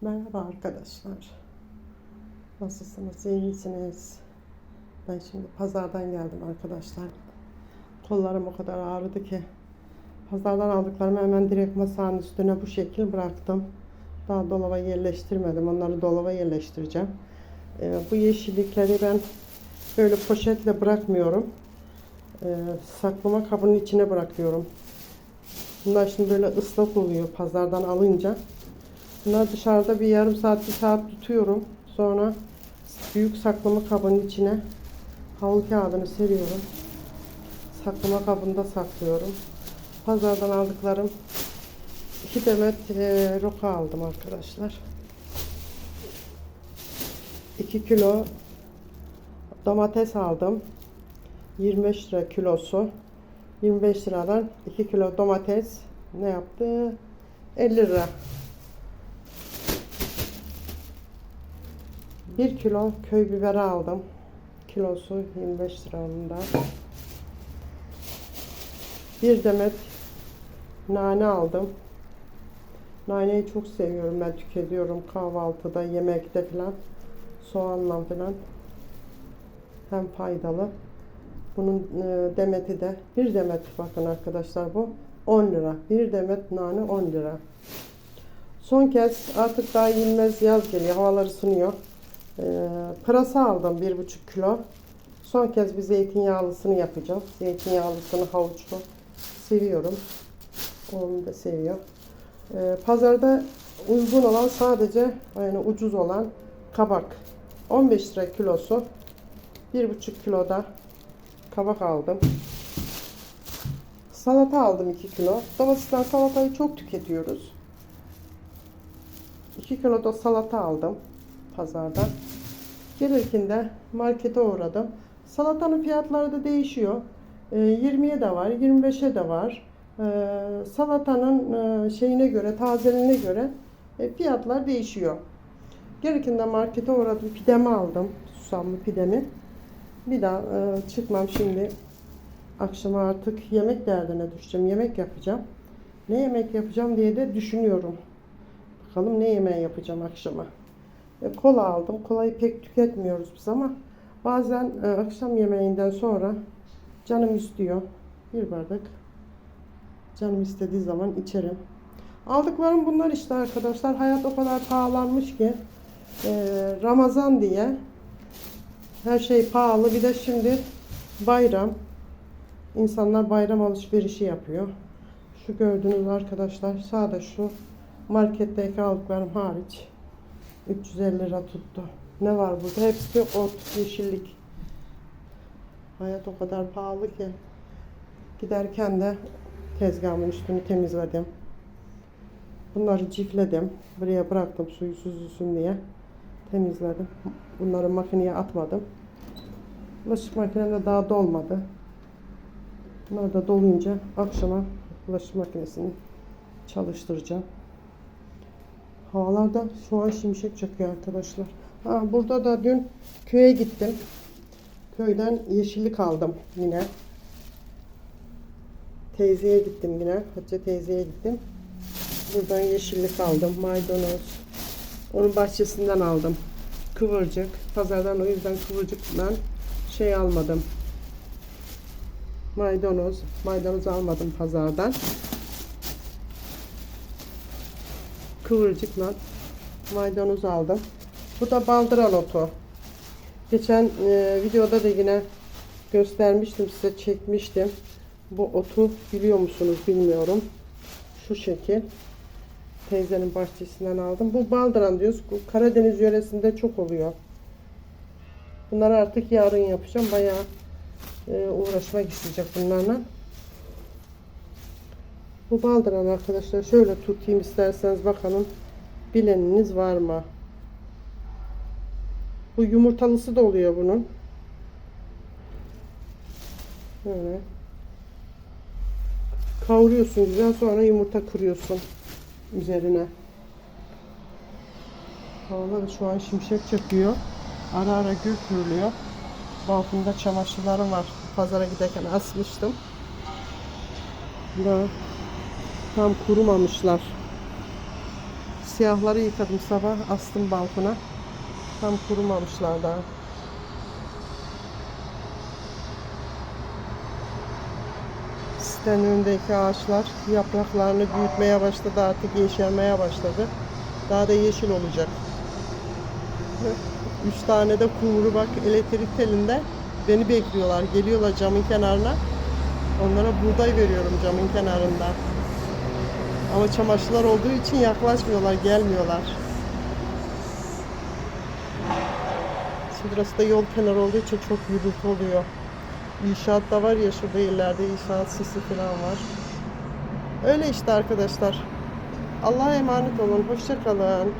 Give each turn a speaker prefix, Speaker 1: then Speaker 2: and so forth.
Speaker 1: Merhaba arkadaşlar. Nasılsınız? İyi misiniz? Ben şimdi pazardan geldim arkadaşlar. Kollarım o kadar ağrıdı ki. Pazardan aldıklarımı hemen direkt masanın üstüne bu şekil bıraktım. Daha dolaba yerleştirmedim. Onları dolaba yerleştireceğim. Ee, bu yeşillikleri ben böyle poşetle bırakmıyorum. Ee, saklama kabının içine bırakıyorum. Bunlar şimdi böyle ıslak oluyor pazardan alınca. Bunları dışarıda bir yarım saat, bir saat tutuyorum. Sonra büyük saklama kabının içine havlu kağıdını seriyorum. Saklama kabında saklıyorum. Pazardan aldıklarım iki demet e, roka aldım arkadaşlar. 2 kilo domates aldım. 25 lira kilosu. 25 liradan 2 kilo domates ne yaptı? 50 lira. 1 kilo köy biberi aldım. Kilosu 25 lira onun da. Bir demet nane aldım. Naneyi çok seviyorum ben tüketiyorum kahvaltıda, yemekte falan. Soğanla falan. Hem faydalı. Bunun e, demeti de bir demet bakın arkadaşlar bu 10 lira. Bir demet nane 10 lira. Son kez artık daha yenmez yaz geliyor. Havalar ısınıyor. Ee, pırasa aldım bir buçuk kilo. Son kez bir zeytinyağlısını yapacağım. Zeytinyağlısını havuçlu seviyorum. Oğlum da seviyor. Ee, pazarda uygun olan sadece yani ucuz olan kabak. 15 lira kilosu. Bir buçuk kiloda kabak aldım. Salata aldım 2 kilo. Dolayısıyla salatayı çok tüketiyoruz. 2 kilo da salata aldım pazardan. Gelirken de markete uğradım. Salatanın fiyatları da değişiyor. E, 20'ye de var, 25'e de var. E, salatanın e, şeyine göre, tazeliğine göre e, fiyatlar değişiyor. Gelirken de markete uğradım. Pidemi aldım. Susamlı pidemi. Bir daha e, çıkmam şimdi. Akşama artık yemek derdine düşeceğim. Yemek yapacağım. Ne yemek yapacağım diye de düşünüyorum. Bakalım ne yemeği yapacağım akşama. E, kola aldım. Kolayı pek tüketmiyoruz biz ama bazen e, akşam yemeğinden sonra canım istiyor. Bir bardak canım istediği zaman içerim. Aldıklarım bunlar işte arkadaşlar. Hayat o kadar pahalanmış ki e, Ramazan diye her şey pahalı. Bir de şimdi bayram. İnsanlar bayram alışverişi yapıyor. Şu gördüğünüz arkadaşlar sağda şu marketteki aldıklarım hariç 350 lira tuttu. Ne var burada? Hepsi ot, yeşillik. Hayat o kadar pahalı ki. Giderken de tezgahımın üstünü temizledim. Bunları cifledim. Buraya bıraktım suyu süzülsün diye. Temizledim. Bunları makineye atmadım. Bulaşık makinemde daha dolmadı. Bunlar da dolunca akşama bulaşık makinesini çalıştıracağım. Havalarda şu an şimşek çakıyor arkadaşlar. Ha, burada da dün köye gittim. Köyden yeşillik aldım yine. Teyzeye gittim yine. Hatice teyzeye gittim. Buradan yeşillik aldım. Maydanoz. Onun bahçesinden aldım. Kıvırcık. Pazardan o yüzden kıvırcıktan şey almadım. Maydanoz. Maydanoz almadım pazardan. Kıvırcıkla maydanoz aldım. Bu da baldıran otu. Geçen e, videoda da yine göstermiştim size çekmiştim. Bu otu biliyor musunuz bilmiyorum. Şu şekil. Teyzenin bahçesinden aldım. Bu baldıran diyoruz. Bu Karadeniz yöresinde çok oluyor. Bunları artık yarın yapacağım. Bayağı e, uğraşmak isteyecek bunlarla. Bu baldıran arkadaşlar şöyle tutayım isterseniz bakalım bileniniz var mı? Bu yumurtalısı da oluyor bunun. Böyle. Kavuruyorsun güzel sonra yumurta kırıyorsun üzerine. Havalar şu an şimşek çakıyor. Ara ara gül kırılıyor. Balkonda çamaşırlarım var. Pazara giderken asmıştım. Daha tam kurumamışlar. siyahları yıkadım sabah astım balkona. Tam kurumamışlar daha. Sitenin önündeki ağaçlar yapraklarını büyütmeye başladı artık yeşermeye başladı. Daha da yeşil olacak. Üç tane de kumru bak elektrik telinde beni bekliyorlar. Geliyorlar camın kenarına. Onlara buğday veriyorum camın kenarında. Ama çamaşırlar olduğu için yaklaşmıyorlar, gelmiyorlar. Şimdi burası da yol kenarı olduğu için çok gürültü oluyor. İnşaat da var ya şurada ileride inşaat sesi falan var. Öyle işte arkadaşlar. Allah'a emanet olun. Hoşça kalın.